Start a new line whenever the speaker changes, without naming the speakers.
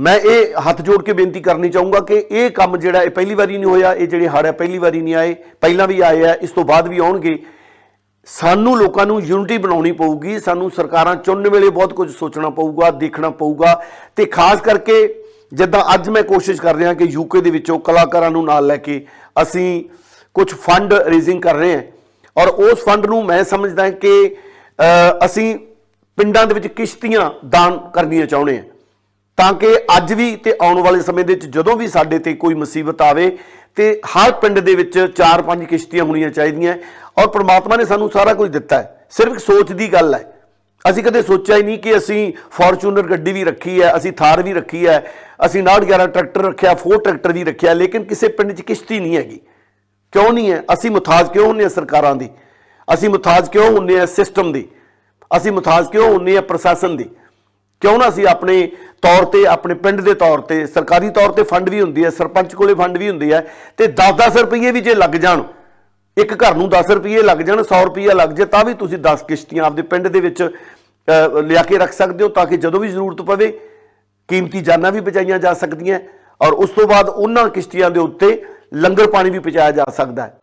ਮੈਂ ਇਹ ਹੱਥ ਜੋੜ ਕੇ ਬੇਨਤੀ ਕਰਨੀ ਚਾਹੂੰਗਾ ਕਿ ਇਹ ਕੰਮ ਜਿਹੜਾ ਇਹ ਪਹਿਲੀ ਵਾਰੀ ਨਹੀਂ ਹੋਇਆ, ਇਹ ਜਿਹੜੇ ਹੜ੍ਹ ਹੈ ਪਹਿਲੀ ਵਾਰੀ ਨਹੀਂ ਆਏ, ਪਹਿਲਾਂ ਵੀ ਆਏ ਆ, ਇਸ ਤੋਂ ਬਾਅਦ ਵੀ ਆਉਣਗੇ। ਸਾਨੂੰ ਲੋਕਾਂ ਨੂੰ ਯੂਨਿਟੀ ਬਣਾਉਣੀ ਪਊਗੀ, ਸਾਨੂੰ ਸਰਕਾਰਾਂ ਚੁਣਨ ਵੇਲੇ ਬਹੁਤ ਕੁਝ ਸੋਚਣਾ ਪਊਗਾ, ਦੇਖਣਾ ਪਊਗਾ ਤੇ ਖਾਸ ਕਰਕੇ ਜਿੱਦਾਂ ਅੱਜ ਮੈਂ ਕੋਸ਼ਿਸ਼ ਕਰ ਰਿਹਾ ਕਿ ਯੂਕੇ ਦੇ ਵਿੱਚੋਂ ਕਲਾਕਾਰਾਂ ਨੂੰ ਨਾਲ ਲੈ ਕੇ ਅਸੀਂ ਕੁਝ ਫੰਡ ਰੇਜ਼ਿੰਗ ਕਰ ਰਹੇ ਹਾਂ। ਔਰ ਉਸ ਫੰਡ ਨੂੰ ਮੈਂ ਸਮਝਦਾ ਕਿ ਅਸੀਂ ਪਿੰਡਾਂ ਦੇ ਵਿੱਚ ਕਿਸ਼ਤੀਆਂ ਦਾਨ ਕਰਨੀਆਂ ਚਾਹੁੰਦੇ ਹਾਂ। ਤਾਂ ਕਿ ਅੱਜ ਵੀ ਤੇ ਆਉਣ ਵਾਲੇ ਸਮੇਂ ਦੇ ਵਿੱਚ ਜਦੋਂ ਵੀ ਸਾਡੇ ਤੇ ਕੋਈ ਮੁਸੀਬਤ ਆਵੇ ਤੇ ਹਰ ਪਿੰਡ ਦੇ ਵਿੱਚ 4-5 ਕਿਸ਼ਤੀਆਂ ਹੋਣੀਆਂ ਚਾਹੀਦੀਆਂ ਔਰ ਪ੍ਰਮਾਤਮਾ ਨੇ ਸਾਨੂੰ ਸਾਰਾ ਕੁਝ ਦਿੱਤਾ ਹੈ। ਸਿਰਫ ਇੱਕ ਸੋਚ ਦੀ ਗੱਲ ਹੈ। ਅਸੀਂ ਕਦੇ ਸੋਚਿਆ ਹੀ ਨਹੀਂ ਕਿ ਅਸੀਂ ਫੋਰਚੂਨਰ ਗੱਡੀ ਵੀ ਰੱਖੀ ਹੈ, ਅਸੀਂ ਥਾਰ ਵੀ ਰੱਖੀ ਹੈ, ਅਸੀਂ 911 ਟਰੈਕਟਰ ਰੱਖਿਆ, ਫੋਰ ਟਰੈਕਟਰ ਵੀ ਰੱਖਿਆ, ਲੇਕਿਨ ਕਿਸੇ ਪਿੰਡ 'ਚ ਕਿਸ਼ਤੀ ਨਹੀਂ ਹੈਗੀ। ਕਿਉਂ ਨਹੀਂ ਹੈ? ਅਸੀਂ ਮੁਤਾਜ ਕਿਉਂ ਹੁੰਨੇ ਆ ਸਰਕਾਰਾਂ ਦੀ? ਅਸੀਂ ਮੁਤਾਜ ਕਿਉਂ ਹੁੰਨੇ ਆ ਸਿਸਟਮ ਦੀ? ਅਸੀਂ ਮੁਤਾਜ ਕਿਉਂ ਹੁੰਨੇ ਆ ਪ੍ਰਸ਼ਾਸਨ ਦੀ? ਕਿਉਂ ਨਾ ਅਸੀਂ ਆਪਣੇ ਤੌਰ ਤੇ, ਆਪਣੇ ਪਿੰਡ ਦੇ ਤੌਰ ਤੇ, ਸਰਕਾਰੀ ਤੌਰ ਤੇ ਫੰਡ ਵੀ ਹੁੰਦੀ ਹੈ, ਸਰਪੰਚ ਕੋਲੇ ਫੰਡ ਵੀ ਹੁੰਦੀ ਹੈ, ਤੇ 10-10 ਰੁਪਏ ਵੀ ਜੇ ਲੱਗ ਜਾਣ, ਇੱਕ ਘਰ ਨੂੰ 10 ਰੁਪਏ ਲੱਗ ਜਾਣ 100 ਰੁਪਏ ਲੱਗ ਜੇ ਤਾਂ ਵੀ ਤੁਸੀਂ 10 ਕਿਸ਼ਤੀਆਂ ਆਪਦੇ ਪਿੰਡ ਦੇ ਵਿੱਚ ਲਿਆ ਕੇ ਰੱਖ ਸਕਦੇ ਹੋ ਤਾਂ ਕਿ ਜਦੋਂ ਵੀ ਜ਼ਰੂਰਤ ਪਵੇ, ਕੀਮਤੀ ਜਾਨਾਂ ਵੀ ਬਚਾਈਆਂ ਜਾ ਸਕਦੀਆਂ, ਔਰ ਉਸ ਤੋਂ ਬਾਅਦ ਉਹਨਾਂ ਕਿਸ਼ਤੀਆਂ ਦੇ ਉੱਤੇ ਲੰਗਰ ਪਾਣੀ ਵੀ ਪਹੁੰਚਾਇਆ ਜਾ ਸਕਦਾ ਹੈ।